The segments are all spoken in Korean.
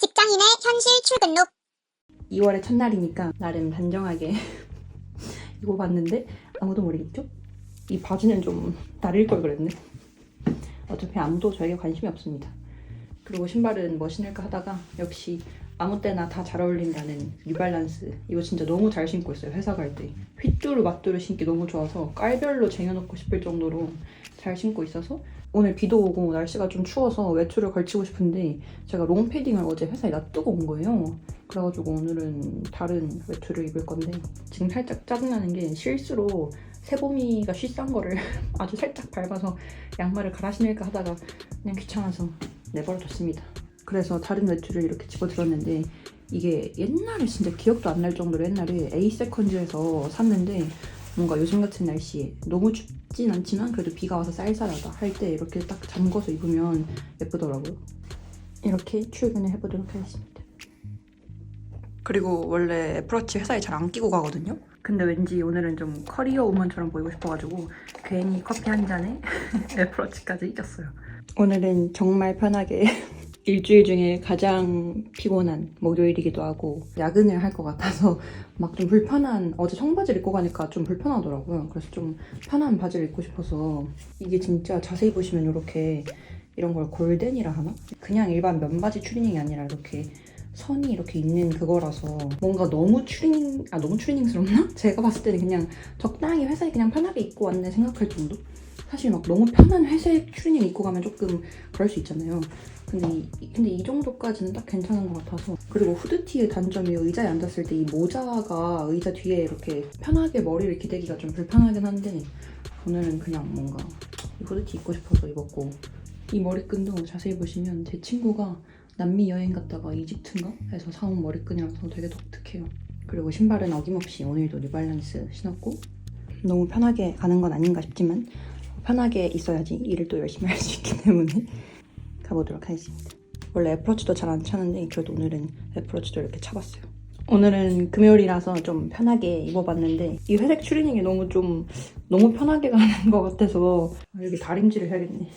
직장인의 현실 출근룩 2월의 첫날이니까 나름 단정하게 입어봤는데 아무도 모르겠죠? 이 바지는 좀 다를 걸 그랬네. 어차피 아무도 저에게 관심이 없습니다. 그리고 신발은 뭐 신을까 하다가 역시 아무 때나 다 잘 어울린다는 뉴발란스. 이거 진짜 너무 잘 신고 있어요 회사 갈 때. 휘뚜루 마뚜루 신기 너무 좋아서 깔별로 쟁여놓고 싶을 정도로 잘 신고 있어서 오늘 비도 오고 날씨가 좀 추워서 외투를 걸치고 싶은데 제가 롱패딩을 어제 회사에 놔두고 온 거예요. 그래가지고 오늘은 다른 외투를 입을 건데 지금 살짝 짜증나는 게 실수로 세보미가 쉬싼 거를 아주 살짝 밟아서 양말을 갈아 신을까 하다가 그냥 귀찮아서 내버려뒀습니다. 그래서 다른 외투를 이렇게 집어들었는데 이게 옛날에 진짜 기억도 안 날 정도로 옛날에 에이세컨즈에서 샀는데 뭔가 요즘 같은 날씨에 너무 춥진 않지만 그래도 비가 와서 쌀쌀하다 할 때 이렇게 딱 잠궈서 입으면 예쁘더라고요. 이렇게 출근을 해보도록 하겠습니다. 그리고 원래 애플워치 회사에 잘 안 끼고 가거든요. 근데 왠지 오늘은 좀 커리어 우먼처럼 보이고 싶어가지고 괜히 커피 한 잔에 애플워치까지 잊었어요. 오늘은 정말 편하게 일주일 중에 가장 피곤한 목요일이기도 하고 야근을 할 것 같아서 막 좀 불편한 어제 청바지를 입고 가니까 좀 불편하더라고요. 그래서 좀 편한 바지를 입고 싶어서 이게 진짜 자세히 보시면 이렇게 이런 걸 골덴이라 하나? 그냥 일반 면바지 추리닝이 아니라 이렇게 선이 이렇게 있는 그거라서 뭔가 너무 추리닝 아 너무 추리닝스럽나? 제가 봤을 때는 그냥 적당히 회사에 그냥 편하게 입고 왔네 생각할 정도? 사실 막 너무 편한 회색 추리닝 입고 가면 조금 그럴 수 있잖아요. 근데 이, 근데 이 정도까지는 딱 괜찮은 것 같아서 그리고 후드티의 단점이 의자에 앉았을 때 이 모자가 의자 뒤에 이렇게 편하게 머리를 기대기가 좀 불편하긴 한데 오늘은 그냥 뭔가 이 후드티 입고 싶어서 입었고 이 머리끈도 자세히 보시면 제 친구가 남미 여행 갔다가 이집트인가 해서 사온 머리끈이라서 되게 독특해요. 그리고 신발은 어김없이 오늘도 뉴발란스 신었고 너무 편하게 가는 건 아닌가 싶지만 편하게 있어야지 일을 또 열심히 할 수 있기 때문에 가보도록 하겠습니다. 원래 애플워치도 잘 안 차는데 그래도 오늘은 애플워치도 이렇게 차봤어요. 오늘은 금요일이라서 좀 편하게 입어봤는데 이 회색 추리닝이 너무 좀 너무 편하게 가는 것 같아서 여기 다림질을 해야겠네.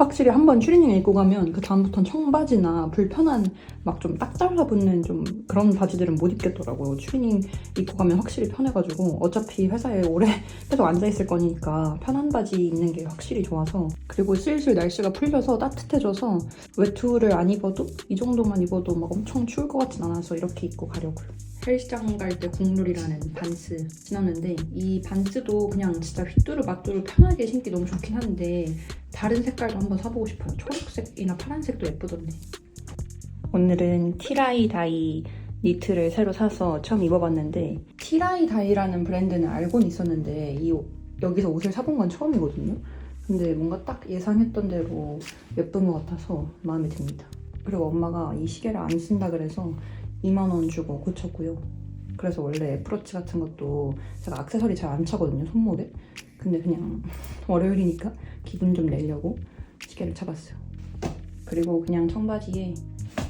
확실히 한 번 추리닝 입고 가면 그 다음부터는 청바지나 불편한 막 좀딱 달라붙는 좀 그런 바지들은 못 입겠더라고요. 추리닝 입고 가면 확실히 편해가지고 어차피 회사에 오래 계속 앉아 있을 거니까 편한 바지 입는 게 확실히 좋아서 그리고 슬슬 날씨가 풀려서 따뜻해져서 외투를 안 입어도 이 정도만 입어도 막 엄청 추울 것 같진 않아서 이렇게 입고 가려고요. 헬스장 갈 때 국룰이라는 반스 신었는데 이 반스도 그냥 진짜 휘뚜루 마뚜루 편하게 신기 너무 좋긴 한데 다른 색깔도 한번 사보고 싶어요. 초록색이나 파란색도 예쁘던데. 오늘은 티라이 다이 니트를 새로 사서 처음 입어봤는데 티라이 다이라는 브랜드는 알고는 있었는데 이 옷- 여기서 옷을 사본 건 처음이거든요. 근데 뭔가 딱 예상했던 대로 예쁜 것 같아서 마음에 듭니다. 그리고 엄마가 이 시계를 안 쓴다 그래서 2만 원 주고 고쳤고요. 그래서 원래 애플워치 같은 것도 제가 액세서리 잘 안 차거든요 손목에. 근데 그냥 월요일이니까 기분 좀 내려고 시계를 차봤어요. 그리고 그냥 청바지에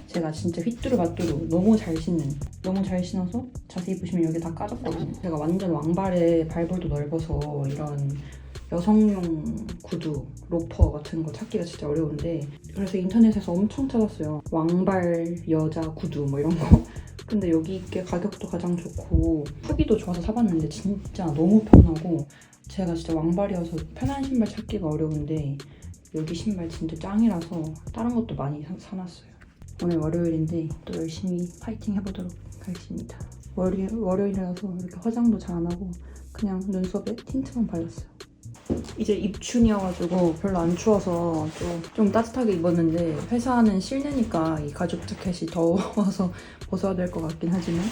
제가 진짜 휘뚜루 마뚜루 너무 잘 신는 너무 잘 신어서 자세히 보시면 여기 다 까졌거든요. 제가 완전 왕발에 발볼도 넓어서 이런 여성용 구두, 로퍼 같은 거 찾기가 진짜 어려운데 그래서 인터넷에서 엄청 찾았어요. 왕발 여자 구두 뭐 이런 거. 근데 여기 게 가격도 가장 좋고 후기도 좋아서 사봤는데 진짜 너무 편하고 제가 진짜 왕발이어서 편한 신발 찾기가 어려운데 여기 신발 진짜 짱이라서 다른 것도 많이 사, 사놨어요. 오늘 월요일인데 또 열심히 파이팅 해보도록 하겠습니다. 월요, 월요일이라서 이렇게 화장도 잘 안 하고 그냥 눈썹에 틴트만 발랐어요. 이제 입춘이어가지고 별로 안 추워서 좀, 좀 따뜻하게 입었는데 회사는 실내니까 이 가죽 자켓이 더워서 벗어야 될 것 같긴 하지만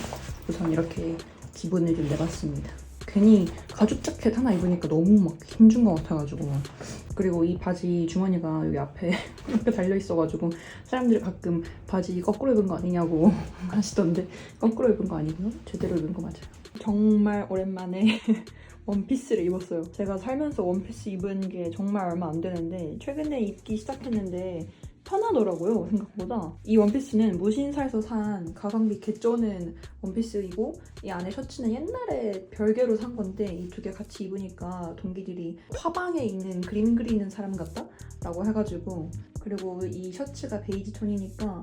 우선 이렇게 기분을 좀 내봤습니다. 괜히 가죽 자켓 하나 입으니까 너무 막 힘준 것 같아가지고. 그리고 이 바지 주머니가 여기 앞에 이렇게 달려 있어가지고 사람들이 가끔 바지 거꾸로 입은 거 아니냐고 하시던데 거꾸로 입은 거 아니고요? 제대로 입은 거 맞아요. 정말 오랜만에 원피스를 입었어요 제가 살면서 원피스 입은 게 정말 얼마 안 되는데 최근에 입기 시작했는데 편하더라고요 생각보다 이 원피스는 무신사에서 산 가성비 개쩌는 원피스이고 이 안에 셔츠는 옛날에 별개로 산 건데 이 두 개 같이 입으니까 동기들이 화방에 있는 그림 그리는 사람 같다? 라고 해가지고 그리고 이 셔츠가 베이지 톤이니까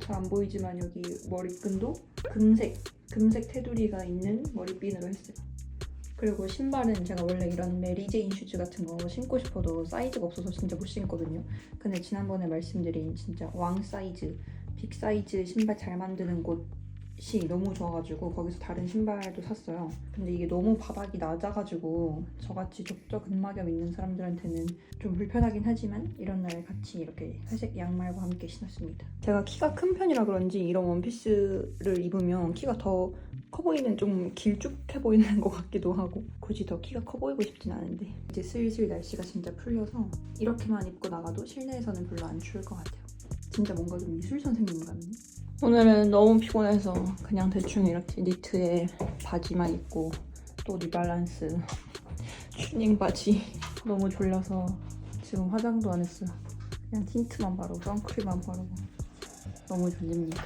잘 안 보이지만 여기 머리끈도 금색 금색 테두리가 있는 머리핀으로 했어요. 그리고 신발은 제가 원래 이런 메리제인 슈즈 같은 거 신고 싶어도 사이즈가 없어서 진짜 못 신거든요. 근데 지난번에 말씀드린 진짜 왕 사이즈, 빅 사이즈 신발 잘 만드는 곳 이 너무 좋아가지고 거기서 다른 신발도 샀어요. 근데 이게 너무 바닥이 낮아가지고 저같이 족저 근막염 있는 사람들한테는 좀 불편하긴 하지만 이런 날에 같이 이렇게 회색 양말과 함께 신었습니다. 제가 키가 큰 편이라 그런지 이런 원피스를 입으면 키가 더 커 보이는 좀 길쭉해 보이는 것 같기도 하고 굳이 더 키가 커 보이고 싶진 않은데 이제 슬슬 날씨가 진짜 풀려서 이렇게만 입고 나가도 실내에서는 별로 안 추울 것 같아요. 진짜 뭔가 좀 미술 선생님 같네. 오늘은 너무 피곤해서 그냥 대충 이렇게 니트에 바지만 입고 또 리발란스 튜닝 바지 너무 졸려서 지금 화장도 안 했어요. 그냥 틴트만 바르고 선크림만 바르고 너무 졸립니다.